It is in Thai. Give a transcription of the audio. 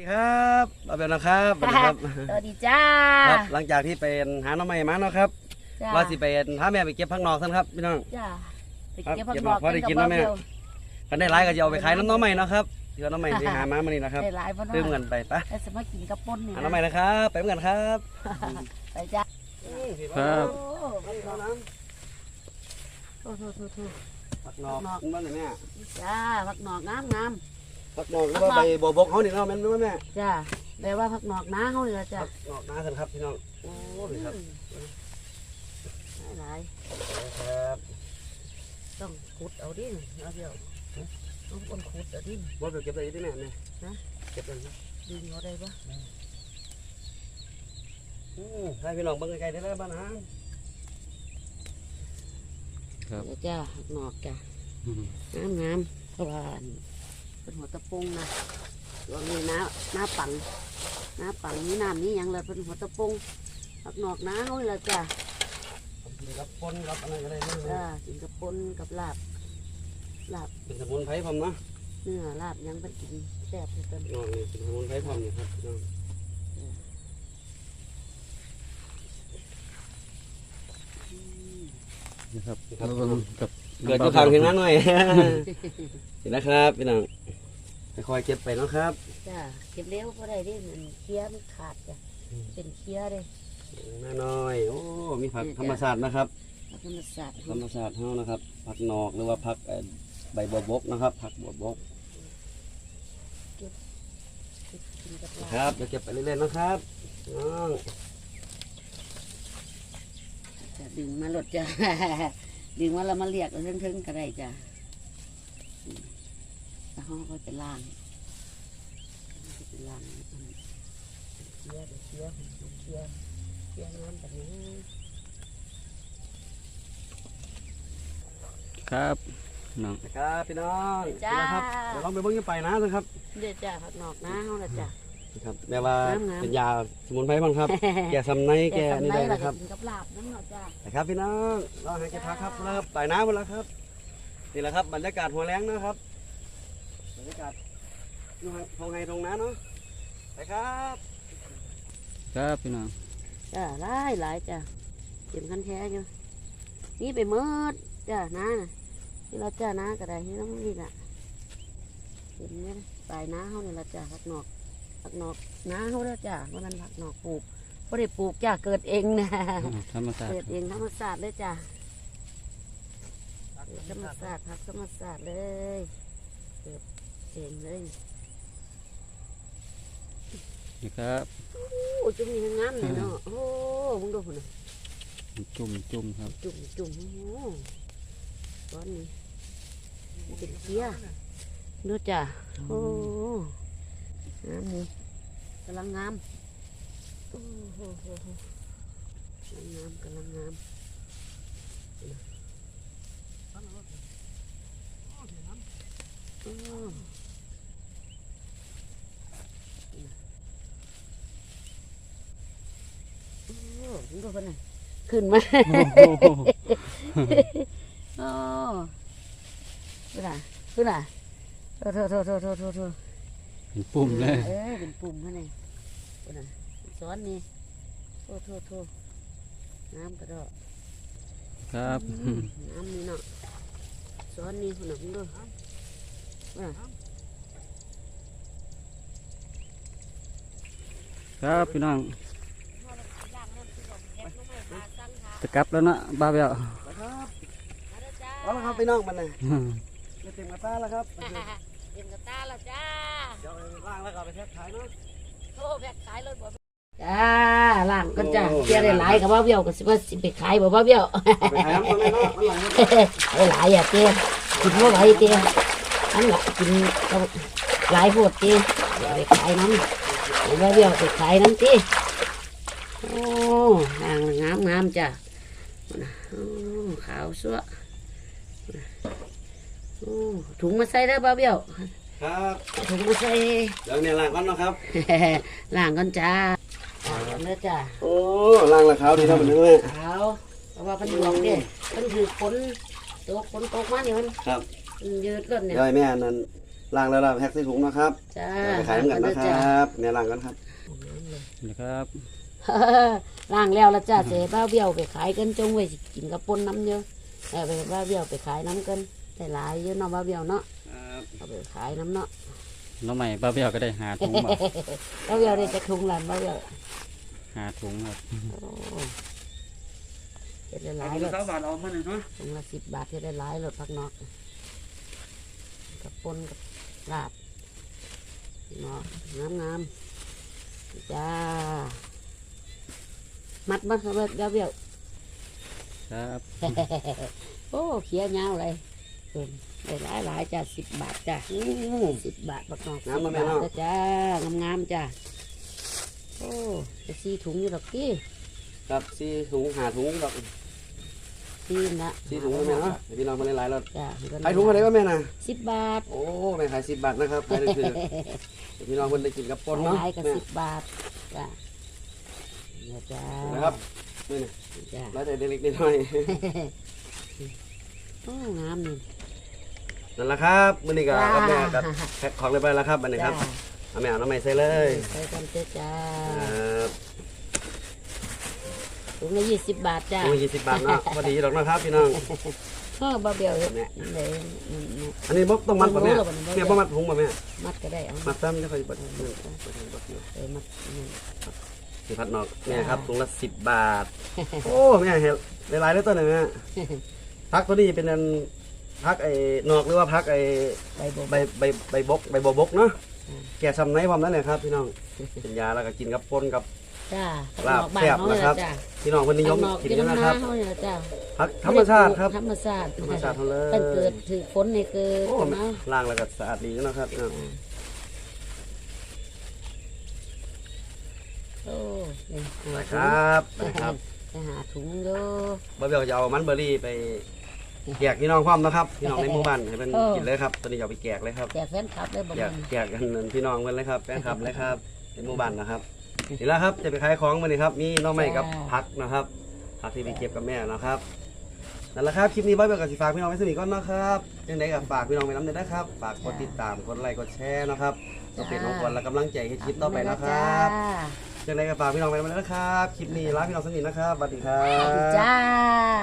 สวัสดีครับอาเบลนะครับสวัสดีครับสวัสดีจ้าครับหลังจากที่เป็นหาหน้องใหม่มาเนาะครับจ้าว่าสิเป็นถ้าแม่ไปเก็บพักนอกท่านครับพี่น้องจ้าไปครับเก็บผักเก็บดอกพอได้กินแล้วแม่กันได้หลายก็จะเอาไปขายน้ำหน้องใหม่เนาะครับที่ว่าน้องใหม่ที่หามามานี่นะครับได้หลายพ่อตื้มเงินไปปะแล้วสมากินกับป่นนี่หาน้องใหม่นะครับไปเหมือนกันครับไปจ้าครับโอ้ผักดอกโอ้โหโถโถพักนอกมันว่าไงแม่จ้าผักหนอกงามงาม พักนอกหรือว่าใบบัวบกเขานี่เนาะแม่นว่าแม่จ้าแปลว่าผักหนอกน้าเขาเลยล่ะจ้าพักนอกนาท่านครับพี่น้องโอ้ยครับหลายครับๆต้องขุดเอาดิเอาเดียวต้องคนขุดเอาดิว่าไปเก็บได้ยังไงแม่ฮะเก็บได้ไหมดึงเอาได้ปะอืมให้พี่น้องเบิ่งไกลๆได้แล้วบ้านฮะครับเดี๋ยวจ้าผักหนอกจ้างามงามเพราะว่า เป็นหัวตะปุงนะตัวนี้น้าน้าปังน้าปังนี้น้ำนี้ยังเลยเป็นหัวตะปุงผักหนอกน้าเขาเลยล่ะจ้ากินกับปนกับอะไรก็ได้นะแม่จ้ากินกับปนกับลาบลาบเป็นสมุนไพรพร้อมเนาะเนื้อลาบยังเป็นกินแซ่บเลยเต็มน้องนี่เป็นสมุนไพรพร้อมนี่ครับน้องนะครับแล้วก็กับเกิดจะทางเพียงนั้นหน่อยเห็นนะครับพี่น้อง ค่อยๆเก็บไปเนาะครับ จ้าเก็บเลี้ยวก็ได้ดิมันเคี้ยมันขาดจ้ะเป็นเคี้ยเลยน้อยๆโอ้ มีผักธรรมชาตินะครับแล้วธรรมศาสตร์ธรรมชาติเฮานะครับ ผักนอกหรือว่าผักเอ่อใบบัวบกนะครับ ผักบัวบกกินกับลาครับบเดี๋ยวเก็บไปเรื่อยๆนะครับน้องจะดึงมาหลดจ้ะ ดึงมาแล้วมาเรียกเอาเทิงๆก็ได้จ้ะอืม แล้วเขาก็จะล้างก็จะล้างมันเคี้ยเดี๋ยวเคี้ยเคี้ยเคี้ยน้ำแบบนี้ครับน้องนะครับพี่น้องจ้านะครับเดี๋ยวลองไปเบิ่งกันไปนะนะครับเดี๋ยวจ้าผักนอกนะเขาละจ้ะนะครับแม่ว่าน้ำๆเป็นยาสมุนไพรบ้างครับ แก่สำในแก่นี่ได้นะครับกินกับลาบน้ำเนาะจ้านะครับพี่น้องเราหาเก็บผักครับนะครับไต่น้ำหมดแล้วครับนี่แหละครับบรรยากาศหัวแรงนะครับ บรรยากาศอยู่ทงไงตรงนั้นเนาะไปครับครับพี่น้องจ้าหลายหลายจ้าเก็บคันแท้อยู่นี่ไปเมิดจ้าน้าน่ะที่เราจ้าน้าก็ได้ที่น้ำนี่น่ะเก็บเนี่ยปลายน้าเขานี่ละจ้าผักนอกผักนอกน้าเขาแล้วจ้าว่ามันผักนอกปลูกไม่ได้ปลูกจ้าเกิดเองนะธรรมศาสตเกิดร์เองธรรมศาสตร์เลยจ้าเกิดธรรมศาสตร์ผักธรรมศาสตร์เลยเกิด เองเลยนะครับโอ้จุ่มนี่งามเลยเนาะโอ้มึงดูพุ่นน่ะจุ่มจุ่มครับจุ่มจุ่มโอ้ร้อนนี่มันเป็นเคี้ยดูจ้ะโอ้งามนี่กำลังงามโอ้โหโหโหกำลังงามกำลังงามโอ้โอ้มึง ดูพุ่นน่ะขึ้นมาโอ้โหโอ้คือน่ะคือน่ะโทษโทษโทษโทษโทษโทษโทษเป็นปุ่มเลยเออเป็นปุ่มเขาเนี่ยคือน่ะซ้อนนี่โทษโทษโทษน้ำกระโดดครับน้ำนี่เนาะซ้อนนี่คุณน่ะคุณดูว่าครับพี่น้อง จะกลับแล้วเนาะบ้าเบี้ยวครับเอาละครับพี่น้องมันเลยจะเต็มกระตาแล้วครับเต็มกระตาและจ้าเดี๋ยวเอาไปล่างแล้วก็เอาไปแทบขายเนาะโทษแบกขายเลยบ่จ้าล่างกันจ้าเสียได้หลายกับว่าเบี้ยวก็สิว่าสิไปขายบ่ว่าเบี้ยวเอาไปขายน้ำมันเลยเนาะมันหลังเนี่ยเอาหลายอะเตี้ยกินว่าไหวเตี้ยอันหละกินเอาหลายโพดเตี้ยเดี๋ยวไปขายน้ำเดี๋ยวเดี๋ยวไปขายน้ำเตี้ยโอ้นางงามงามๆจ้ะโอ้ ขาวสวยโอ้ถุงมาใส่ได้อบ่าวเบี้ยวครับถุงมาใส่เดี๋ยวเนี่ยล้างก่อนเนาะครับ ล้างกันจ้าล้างกันเด้อจ้าโอ้ล้างและขาวดีครับมันนึกว่าขาวเพราะว่ามันหลวงเด้มันคือฝนตกฝนตกมาเนี่ยมันครับมันยืดก้นเนี่ยเดี๋ยวให้แม่นั่นล้างแล้วเราแพ็คใส่ถุงนะครับจ้าเอาไปขายน้ำกันนะคจ้ารับ เนี่ยล้างกันครับ นะครับ ล้างแล้วละจ้าเสียบ้าเบี้ยวไปขายกันจงไว้สิกินกับปนน้ำเยอะเออไปบ้าเบี้ยวไปขายน้ำกันได้หลายเยอะเนาะบ้าเบี้ยวเนาะเอาไปขายน้ำเนาะน้องใหม่บ้าเบี้ยวก็ได้หาถุงบ่บ้าเบี้ยวได้จะทุงหลานบ้าเบี้ยวหาถุงครับโอ้เฮ็ดได้หลายถุเลงยสามบาทเอามาหนึ่งเนาะถุงละสิบบาทเฮ็ดได้หลายเลยพักนอกกับปนกับลาบเนาะงามงามๆจ้า มัดมัดเขาเลยบ้าเบี้ยวครับ โอ้เขียวยาวเลยเอิ่มได้หลายหลายๆจ้าสิบบาทจ้าสิบบาทบักนอกงามมาแม่10บาทเนาะเด้อจ้างามงามๆจ้าโอ้จะซีถุงอยู่หรอกพี่ครับสี่ถุงหาถุงดอกซีนละสี่ถุงนะแม่เนาะเดี๋ยวพี่น้องมาหลายๆแล้วจ้าขายถุงอะไรก็แม่น่ะสิบบาท โอ้แม่ขายสิบบาทนะครับขายได้คือเดี๋ยวพี่น้องเพิ่นได้กินกับปนเนาะหลายๆกับแม่สิบบาทจ้าเนี่ย จ้านะครับนี่นะจ้าแล้วแต่เล็กๆน้อยโอ้งามนี่ๆนั่นแหละครับมื้อนี้ก็กับแม่กับแพ็คของเรียบร้อยแล้วครับอันนี้คจ้ารับเอาแม่เอาน้ำใหม่ใส่เลยใส่กันเจ้าจ้าครับถุงละยี่สิบบาทจ้าถุงยี่สิบบาทเนาะพอดีดอกนะครับพี่น้อง เออบ้าเบี้ยวเฮ็ดเนี่ยเลยอืมอันนี้บ่ต้องมัดป่ะแม่รู้แล้วบ่เนี่ยเปียกบ่มัดถุงป่ะแม่มัดก็ได้เอามัดซ้ำจะค่อยเปิดเปิดเออมัดนี่ สิพัดนอกแม่ครับถุงละสิบบาท โอ้แม่เห็นหลายๆเลยตัวหนึงแม่พักตัวนี้เป็นอันพักไอ้นอกหรือว่าพักไอ้ใบบัวใบใบใบบกใบบัวบกเนาะแก่ซ้ำในความนั้นเลยครับ พี่น้องเป็นยาแล้วก็กินกับปนกับจ้าลาบบ้านแซ่บเขาเนี่ยนะครับจ้าพี่น้องคนนิยมข้างนอกกินกินกันน้ำนะครับเขาเนี่ยจ้าพักธรรมชาติครับธรรมชาติธรรมชาติเขาเลยเป็นเกิดถือฝนในเกิดโอ้นะล้างแล้วก็สะอาดดีนะครับพี่ นะครับนะครับไปหาถุงเยบ่เบลจะเอามันเบอร์รี่ไปแจกพี่น้องพร้อมนะครับพี่น้องในหมู่บ้านให้มันเออ กินเลยครับตอนนี้จะเอาไปแจกเลยครับแจกแฟนคลับได้บ่แจกนแจกกันพี่น้องกันเลยครับแฟนคลับเลยครับในหมู่บ้านนะครับนี่แล้วครับจะไปขายของมาเลยครับมีหน้องใหม่กับผักนะครับผักที่ไปเก็บกับแม่นะครับ นั่นแหละครับ คลิปนี้บ่เบียวกับสิฝากพี่น้องไว้สนิทก่อนนะครับยังไงก็ฝากพี่น้องไปน้ำเด้อนะครับ ฝากกดติดตาม กดไลค์ กดแชร์นะครับก็เป็นของขวัญและกำลังใจให้คลิปต่อไปนะครับจ้ายังไงก็ฝากพี่น้องไปน้ำเด้อนะครับ คลิปนี้ลาพี่น้องสนิทนะครับสวัสดีครับสวัสดีจ้า